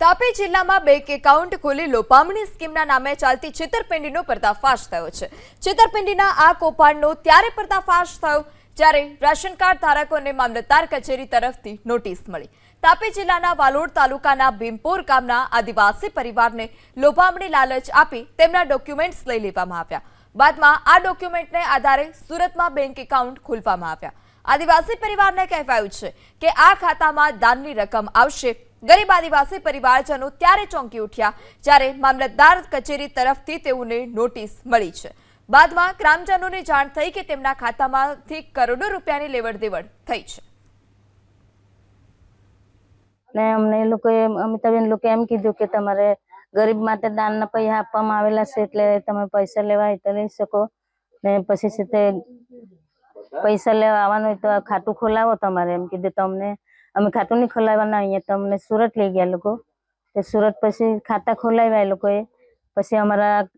તાપી જિલ્લામાં bank account ખોલી લોપામણી સ્કીમના નામે ચાલતી છેતરપિંડીનો પર્દાફાશ થયો છે. છેતરપિંડીના આ કૌભાંડનો ત્યારે પર્દાફાશ થયો જ્યારે રાશન કાર્ડ ધારકોને મામલતદાર કચેરી તરફથી નોટિસ મળી. તાપી જિલ્લાના વાલોડ તાલુકાના ભીમપોર ગામના આદિવાસી પરિવારને લોભામણી લાલચ આપી તેમના ડોક્યુમેન્ટ્સ લઈ લેવામાં આવ્યા. બાદમાં આ ડોક્યુમેન્ટને આધારે સુરતમાં બેંક એકાઉન્ટ ખોલવામાં આવ્યા. આદિવાસી પરિવારને કહેવાયું છે કે આ ખાતામાં દાનની રકમ આવશે ગરીબ આદિવાસી પરિવારજનો ત્યારે ચોંકી ઉઠ્યા જ્યારે મામલતદાર કચેરી તરફથી તેઓને નોટિસ મળી છે. બાદમાં ગ્રામજનોને જાણ થઈ કે તેમના ખાતામાંથી કરોડો રૂપિયાની લેવડ દેવડ થઈ છે. ને અમને એ લોકોએ, અમિતાબેન લોકો એમ કીધું કે તમારે ગરીબ માટે દાનના પૈસા આપવામાં આવેલા છે એટલે તમે પૈસા લેવા હોય તો લઈ શકો. ને પછી તે પૈસા લેવા આવવાનું હોય તો ખાતું ખોલાવો તમારે. એમ કીધું તો અમને અમે ખાતું નહીં ખોલાવવાના અહીંયા તો અમને સુરત લઈ ગયા લોકો. તે સુરત પછી ખાતા ખોલાવ્યા એ લોકોએ. પછી અમારા